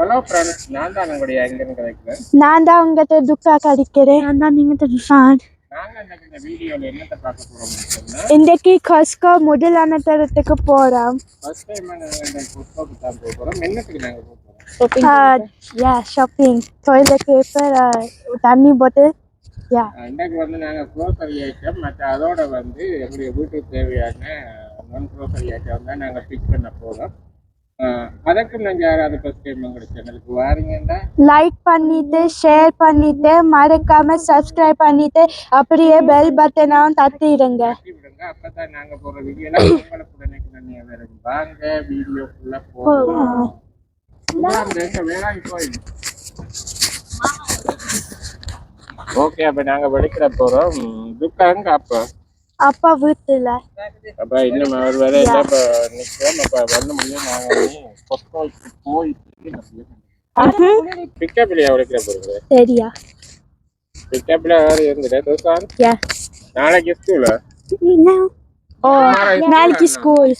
நான் தான் உங்களுடைய எங்கன்னு கிடைக்கிறேன். நான் தான் உங்ககிட்ட துக்கா கடிக்கிறேன் நான் தான் நீங்க தெரியும் நாங்க இன்னைக்கு இந்த வீடியோல என்னத்தை பார்க்க போறோம்னு சொன்னா இன்றைக்கு கஸ்கோ முதலான தரத்துக்கு போறோம். ஃபர்ஸ்ட் டைம் நாங்க இந்த புத்தகத்துக்கு தான் போக போறோம். என்னத்துக்கு நாங்க போக போறோம்? யா ஷாப்பிங் டாய்லெட் பேப்பர் தண்ணி பாட்டில் யா இன்றைக்கு வந்து நாங்க க்ரோசரி ஐட்டம் மற்ற அதோட வந்து எங்களுடைய வீட்டுக்கு தேவையான நான் க்ரோசரி ஐட்டம் தான் நாங்க பிக் பண்ண போறோம். ஆஹ் அதற்கு நாங்க யாராவது ஃபர்ஸ்ட் டைம் எங்களுடைய சேனலுக்கு வாரீங்கன்னா லைக் பண்ணிட்டு ஷேர் பண்ணிட்டு மறக்காம சப்ஸ்கிரைப் பண்ணிட்டு அப்படியே பெல் பட்டனும் தட்டிடுங்க. தட்டி விடுங்க. அப்பதான் நாங்க போற உங்களுக்கு உடனே வாங்க ஓகே அப்ப நாங்க வெளிக்கிற போறோம். துக்காங்க அப்ப. அப்பா வீட்டுல. அப்ப இன்னும் அவர் வேற இல்ல அப்ப நிக்கிறோம் அப்ப வந்து முடியும் நாங்க கொத்தோய்க்கு போயிட்டு பிக்கப்ல உழைக்கிற போறது சரியா. பிக்கப்ல வேற இருந்துட்டு துக்கான் யா நாளைக்கு ஸ்கூலா ஓ நாளைக்கு ஸ்கூல்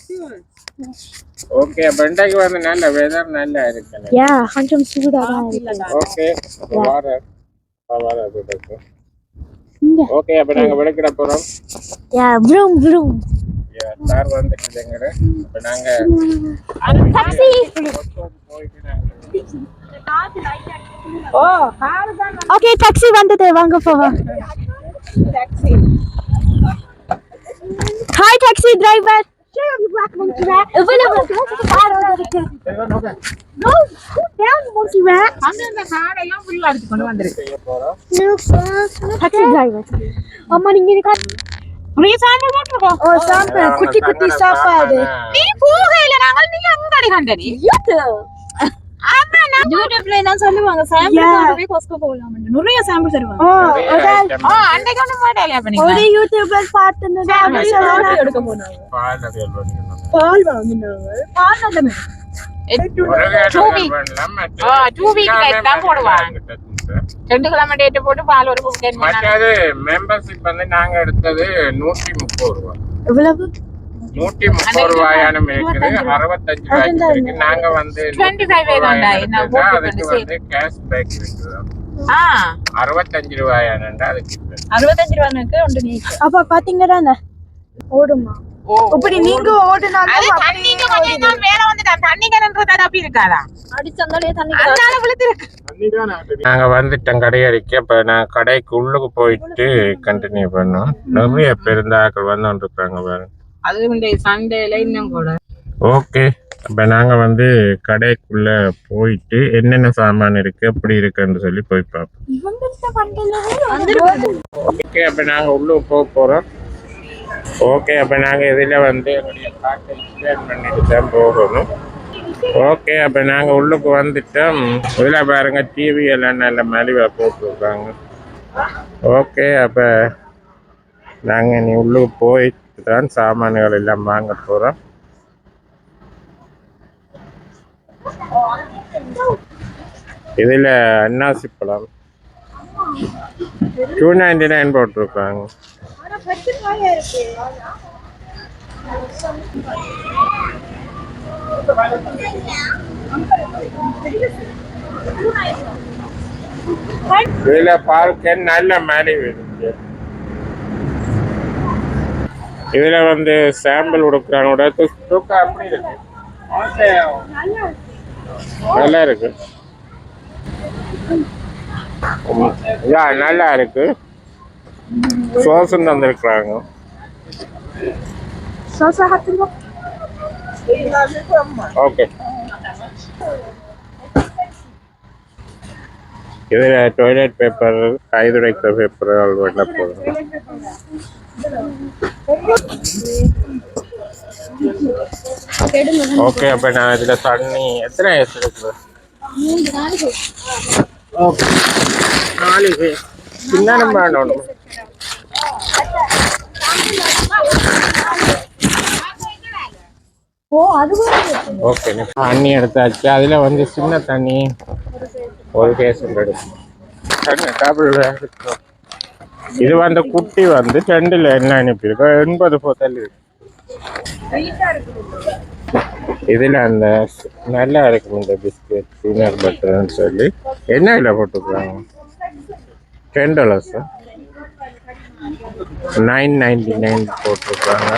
ஓகே அப்ப இன்றைக்கு வந்து நல்ல வெதர் நல்லா இருக்கு யா கொஞ்சம் சூடா தான் இருக்கு. ஓகே வார வார இங்க. ஓகே அப்ப நாங்க விளக்கிட போறோம். யா ப்ரூம் ப்ரூம் சார் வந்துட்டுங்கிற அப்ப நாங்க டாக்ஸி போயிட்டு நாங்க ஓகே டாக்ஸி வந்தது. வாங்க போவோம் ஹாய் டாக்ஸி டிரைவர் எவ்வளவு நோ அம்மா நீங்க இருக்கா ஓ சாப்பாடு குட்டி குட்டி சாப்பாடு யூடியூப்ல என்ன சொல்லுவாங்க. சாம்பிள் கொஸ்கோ போகலாம் நிறைய சாம்பிள் தருவாங்க. ஓ நிறைய ஒரு item அன்னைக்கு ஒண்ணு மாட்டேன் அப்ப ஒரு யூடியூபர் பார்த்தது அப்படி சொன்னா எடுக்க போனாங்க. பால் அவியல் பண்ணிக்கணும். பால் வாங்கினாங்க. தான். கிட்டத்தட்ட. ரெண்டு கிழமை போட்டு பால் ஒரு புக் மற்றது மெம்பர்ஷிப் வந்து நாங்க எடுத்தது நூற்றி முப்பது ரூபா. எவ்வளவு? நூற்றி முப்பது ரூபாயானும் இருக்குது அறுபத்தஞ்சு ரூபாய்க்கு இருக்கு நாங்க வந்து 25 வேதாண்டா, என்ன எடுத்தா போட்டு அதுக்கு வந்து கேஷ் பேக் இருக்குது. ஆ. அறுபத்தஞ்சு ரூபாயானண்டா அதுக்கு. அறுபத்தஞ்சு ரூபாய்க்கு அப்ப பாத்தீங்கன்னா ஓடுமா? இப்படி நீங்க ஓடுனாலும் தண்ணிக்கு கொஞ்சம் நாள் மேல வந்துட்டான் தண்ணி கிணறு தப்பி இருக்காதா? அடிச்சந்தாலே தண்ணி அதனால விழுத்திருக்கு நாங்க வந்துட்டோம் கடையறிக்க இப்ப நான் கடைக்கு உள்ளுக்கு போயிட்டு கண்டினியூ பண்ணோம். நிறைய பெருந்தாக்கள் வந்து இருக்காங்க பாருங்க அது இந்த சண்டேல இன்னும் கூட. ஓகே. அப்ப நாங்க வந்து கடைக்குள்ள போயிட்டு என்னென்ன சாமான் இருக்கு எப்படி இருக்குன்னு சொல்லி போய் பார்ப்போம். ஓகே அப்ப நாங்க போக போறோம். ஓகே அப்போ நாங்கள் இதில் வந்து என்னுடைய கார்டை ஸ்கேன் பண்ணிட்டு தான் போகணும் ஓகே அப்போ நாங்கள் உள்ளுக்கு வந்துட்டோம் இதில் பாருங்க டிவி எல்லாம் நல்ல மலிவாக போட்டிருக்காங்க ஓகே அப்போ நாங்கள் நீ உள்ளுக்கு போயிட்டு தான் சாமான்கள் எல்லாம் வாங்க போகிறோம் இதில் அன்னாசி பழம் டூ நைன்டி நைன் போட்டிருக்காங்க இதுல பார்க்க நல்ல மேனேஜ் இருக்கு இதுல வந்து சாம்பிள் கொடுக்குறாங்க. தூக்கம் அப்படி இருக்கு. நல்லா இருக்கு. நல்லா இருக்கு. சோசம் தந்திருக்கிறாங்க ஓகே. இதுல டாய்லெட் பேப்பர் கைதுடைக்கிற பேப்பர்கள் வெட்ட போதும் ஓகே அப்ப நான் இதுல தண்ணி எத்தனை ஐஸ் இருக்குது? ஓகே நாலு பேர் சின்ன வேணும். ஓகே தண்ணி எடுத்தாச்சு. அதில் வந்து சின்ன தண்ணி. ஒரு கேஸ் எடுக்கும் இது வந்து குட்டி வந்து ரெண்டுல என்ன அனுப்பியிருக்கோம்? எண்பது போத்தல் இதில் அந்த நல்லா இருக்கும் இந்த பிஸ்கட் பீனட் பட்டர்னு சொல்லி. என்ன இதில் போட்டுருக்குறாங்க டென் டாலர்ஸா நைன் நைன்டி நைன் போட்டிருக்காங்க.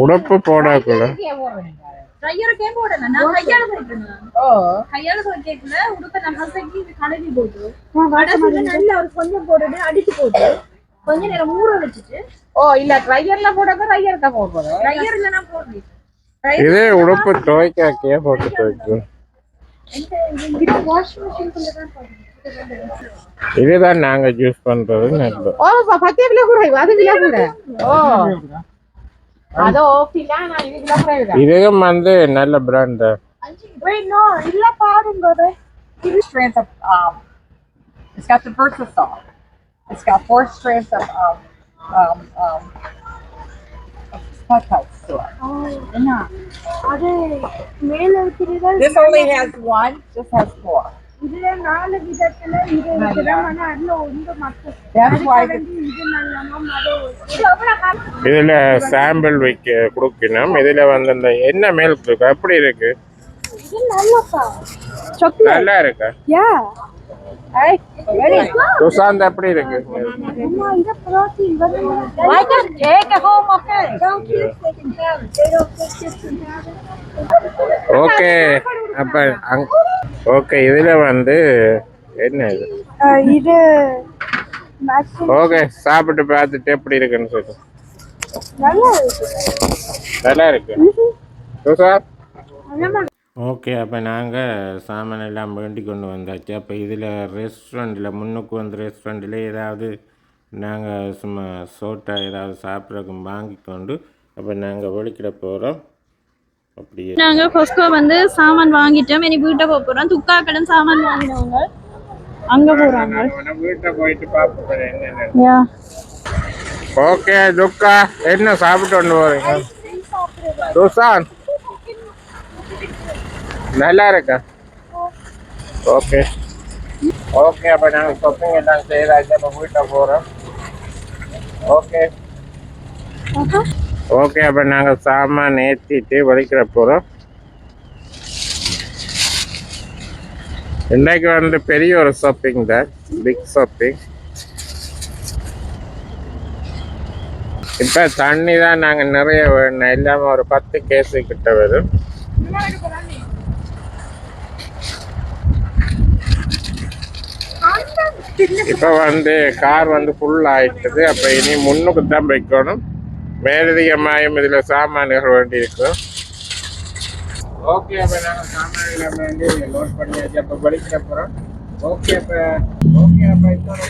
உடப்பு போட்டு கொஞ்ச நேரம் ஊற வச்சுட்டு ஓ இல்ல ட்ரையர்ல போடாத ட்ரையர் தான் போடுறது. இல்ல நான் போடுறேன் இதே உடப்பு துவைக்காக்கியே போட்டு துவைக்கும் வாஷிங் மிஷின் தான் போடுறேன் இதுதான் நாங்க யூஸ் பண்றது நல்லது ஓ ப- பத்து கிலோ குறைவு அது கிலோ கூட ஓ அதோ ஓகேல நான் இது கிலோ குறைவு தான் இதுவும் வந்து நல்ல பிராண்ட் Wait, no, இல்ல பாருங்க strands of um, it's got the Versatol. It's got four strands of um, um, um, of peptides to it. அது மேல இருக்கிறது This only has one. This has four. இதுல நாலு விதத்துல இது இருக்குது ஆனா அதுல ஒன்று மட்டும். That's why the, இது நல்லமா அது இதுல சாம்பிள் வைக்க கொடுக்கணும். இதுல வந்து இந்த என்ன மேல் இருக்கு அப்படி இருக்கு. நல்லா இருக்கு? சுசாந்த் அப்படி இருக்கு? I can take it home, it. Okay அப்ப ஓகே இதுல வந்து என்ன இது? இது ஓகே சாப்பிட்டு பார்த்துட்டு எப்படி இருக்குன்னு சொல்லு. நல்லா இருக்கு. நல்லா இருக்கு. சுசாந்த்? ஓகே அப்போ நாங்கள் சாமான் எல்லாம் வேண்டி கொண்டு வந்தாச்சு. அப்போ இதில் ரெஸ்டாரண்ட்டில் முன்னுக்கு வந்து ரெஸ்டாரண்ட்டில் ஏதாவது நாங்கள் சும்மா சோட்டா ஏதாவது சாப்பிட்றதுக்கு வாங்கி கொண்டு அப்போ நாங்கள் வெளிக்கிட போகிறோம் அப்படியே. நாங்க ஃபர்ஸ்ட்கோ வந்து சாமான் வாங்கிட்டோம். இனி வீட்டை போக போறோம். துக்கா கடன் சாமான் வாங்கினவங்க அங்க போறாங்க. வீட்டை போயிட்டு பார்ப்போம். ஓகே துக்கா என்ன சாப்பிட்டு கொண்டு போகிறீங்க சுசாந்த் நல்லா இருக்கா ஓகே. ஓகே அப்போ நாங்கள் ஷாப்பிங் எல்லாம் செய்தாச்சு அப்போ வீட்டை போகிறோம் ஓகே. ஓகே அப்போ நாங்கள் சாமான் ஏற்றிட்டு வலிக்கிற போகிறோம் இன்றைக்கு வந்து பெரிய ஒரு ஷாப்பிங் தான். பிக் ஷாப்பிங் இப்போ தண்ணி தான் நாங்கள் நிறைய வேணும் எல்லாமே ஒரு பத்து கேஸு கிட்ட வரும். இப்போ வந்து கார் வந்து ஃபுல் ஆயிட்டது. அப்போ இனி முன்னுக்கு தான் வைக்கணும். மேலதிகமாயும் இதில் சாமான்கள் வேண்டி இருக்கும். ஓகே அப்போ நாங்கள் சாமான்களை வேண்டி லோட் பண்ணியாச்சு அப்போ படிக்கிற போகிறோம் ஓகே அப்போ ஓகே அப்போ இன்னொரு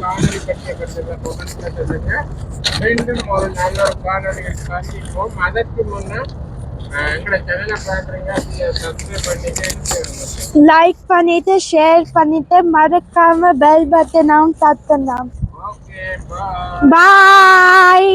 காணொலி பற்றிய கருத்துக்களை மீண்டும் ஒரு நல்ல ஒரு காணொலிகள் சந்திப்போம் அதற்கு முன்னே எங்களை சேனலை பார்க்குறீங்க சப்ஸ்கிரைப் பண்ணிட்டு லைக் பண்ணிட்டு ஷேர் பண்ணிட்டு மறக்காம பெல் பட்டனும் தட்டணும் ஓகே பாய் பாய்